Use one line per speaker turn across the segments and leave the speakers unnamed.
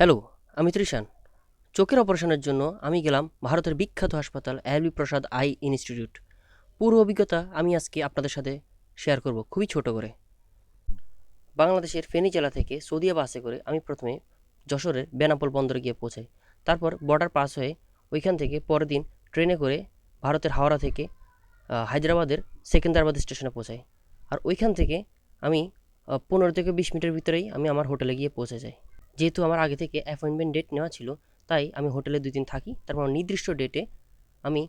Hello, আমি ত্রিশান চোখের অপারেশনের জন্য আমি গেলাম ভারতের বিখ্যাত হাসপাতাল এলবি প্রসাদ আই ইনস্টিটিউট। পুরো অভিজ্ঞতা আমি আজকে আপনাদের সাথে শেয়ার করব খুবই ছোট করে। বাংলাদেশের ফেনী জেলা থেকে সৌদিয়া বাসে করে আমি প্রথমে যশোরের বেনাপোল বন্দরে গিয়ে পৌঁছাই। তারপর বর্ডার পাস হয়ে ওইখান থেকে পরের দিন ট্রেনে করে ভারতের হাওড়া থেকে হায়দ্রাবাদের সেকেন্দ্রাবাদ স্টেশনে পৌঁছাই। আর ওইখান থেকে আমি পনেরো থেকে বিশ মিনিটের ভিতরেই আমি আমার হোটেলে গিয়ে পৌঁছে যাই। যেহেতু আমার আগে থেকে অ্যাপয়েন্টমেন্ট ডেট নেওয়া ছিল, তাই আমি হোটেলে দুই দিন থাকি। তারপর নির্দিষ্ট ডেটে আমি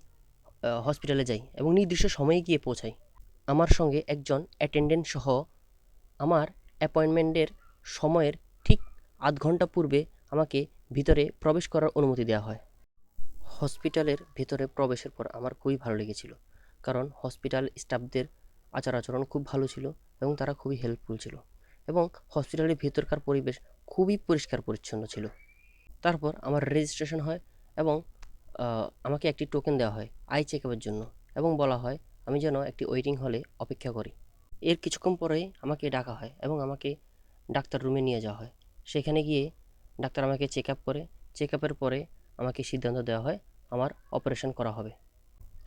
হসপিটালে যাই এবং নির্দিষ্ট সময়ে গিয়ে পৌঁছাই। আমার সঙ্গে একজন অ্যাটেন্ডেন্ট সহ আমার অ্যাপয়েন্টমেন্টের সময়ের ঠিক আধ ঘণ্টা পূর্বে আমাকে ভিতরে প্রবেশ করার অনুমতি দেওয়া হয়। হসপিটালের ভিতরে প্রবেশের পর আমার খুবই ভালো লেগেছিল। কারণ হসপিটাল স্টাফদের আচার আচরণ খুব ভালো ছিল এবং তারা খুবই হেল্পফুল ছিল। এবং হসপিটালের ভেতরকার পরিবেশ খুবই পরিষ্কার পরিচ্ছন্ন ছিল। তারপর আমার রেজিস্ট্রেশন হয় এবং আমাকে একটি টোকেন দেওয়া হয় আই চেক আপের জন্য এবং বলা হয় আমি যেন একটি ওয়েটিং হলে অপেক্ষা করি। এর কিছুক্ষণ পরেই আমাকে ডাকা হয় এবং আমাকে ডাক্তার রুমে নিয়ে যাওয়া হয়। সেখানে গিয়ে ডাক্তার আমাকে চেক আপ করে চেক আপের পরে আমাকে সিদ্ধান্ত দেওয়া হয় আমার অপারেশন করা হবে।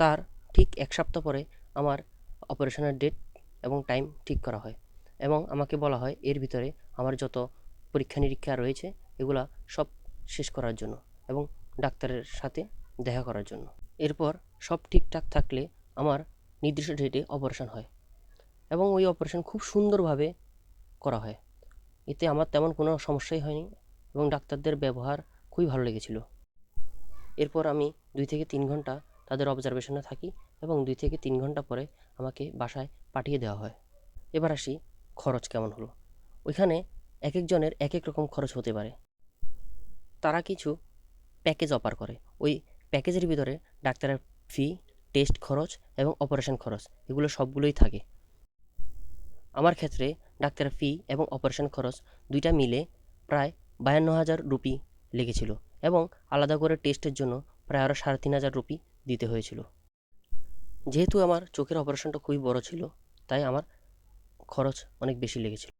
তার ঠিক এক সপ্তাহ পরে আমার অপারেশনের ডেট এবং টাইম ঠিক করা হয় এবং আমাকে বলা হয় এর ভিতরে আমার যত পরীক্ষা নিরীক্ষা রয়েছে, এগুলা সব শেষ করার জন্য এবং ডাক্তারের সাথে দেখা করার জন্য। এরপর সব ঠিকঠাক থাকলে আমার নির্দিষ্ট ডেটে অপারেশন হয় এবং ওই অপারেশন খুব সুন্দরভাবে করা হয়। এতে আমার তেমন কোনো সমস্যাই হয়নি এবং ডাক্তারদের ব্যবহার খুবই ভালো লেগেছিল। এরপর আমি দুই থেকে তিন ঘণ্টা তাদের অবজারভেশনে থাকি এবং দুই থেকে তিন ঘণ্টা পরে আমাকে বাসায় পাঠিয়ে দেওয়া হয়। এবার আসি খরচ কেমন হলো। ওইখানে এক একজনের এক এক রকম খরচ হতে পারে। তারা কিছু প্যাকেজ অফার করে। ওই প্যাকেজের ভিতরে ডাক্তারের ফি, টেস্ট খরচ এবং অপারেশন খরচ, এগুলো সবগুলোই থাকে। আমার ক্ষেত্রে ডাক্তারের ফি এবং অপারেশন খরচ দুইটা মিলে প্রায় বায়ান্ন হাজার রুপি লেগেছিল এবং আলাদা করে টেস্টের জন্য প্রায় আরও সাড়ে তিন হাজার রুপি দিতে হয়েছিল। যেহেতু আমার চোখের অপারেশনটা খুবই বড় ছিল, তাই আমার খরচ অনেক বেশি লেগেছিল।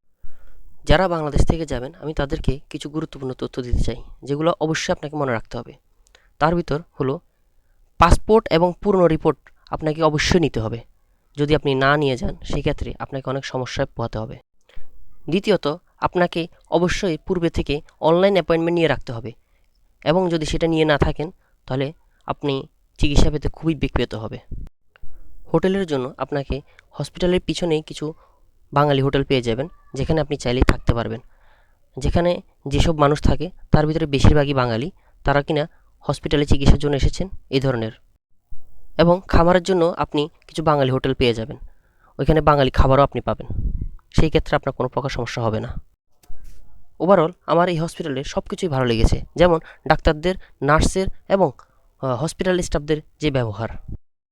যারা বাংলাদেশ থেকে যাবেন, আমি তাদেরকে কিছু গুরুত্বপূর্ণ তথ্য দিতে চাই, যেগুলো অবশ্যই আপনাকে মনে রাখতে হবে। তার ভিতর হলো, পাসপোর্ট এবং পুরনো রিপোর্ট আপনাকে অবশ্যই নিতে হবে। যদি আপনি না নিয়ে যান, সেক্ষেত্রে আপনাকে অনেক সমস্যায় পোহাতে হবে। দ্বিতীয়ত, আপনাকে অবশ্যই পূর্বে থেকে অনলাইন অ্যাপয়েন্টমেন্ট নিয়ে রাখতে হবে। এবং যদি সেটা নিয়ে না থাকেন, তাহলে আপনি চিকিৎসা পেতে খুবই পেতে হবে। হোটেলের জন্য আপনাকে হসপিটালের পিছনেই কিছু বাঙালি হোটেল পেয়ে যাবেন। যেখানে আপনি চাইলেই থাকতে পারবেন। যেখানে যেসব মানুষ থাকে, তার ভিতরে বেশিরভাগই বাঙালি। তারা কিনা হসপিটালে চিকিৎসার জন্য এসেছেন, এই ধরনের। এবং খাবারের জন্য আপনি কিছু বাঙালি হোটেল পেয়ে যাবেন। ওইখানে বাঙালি খাবারও আপনি পাবেন। সেই ক্ষেত্রে আপনার কোনো প্রকার সমস্যা হবে না। ওভারঅল আমার এই হসপিটালে সব কিছুই ভালো লেগেছে। যেমন ডাক্তারদের, নার্সের এবং হসপিটাল স্টাফদের যে ব্যবহার।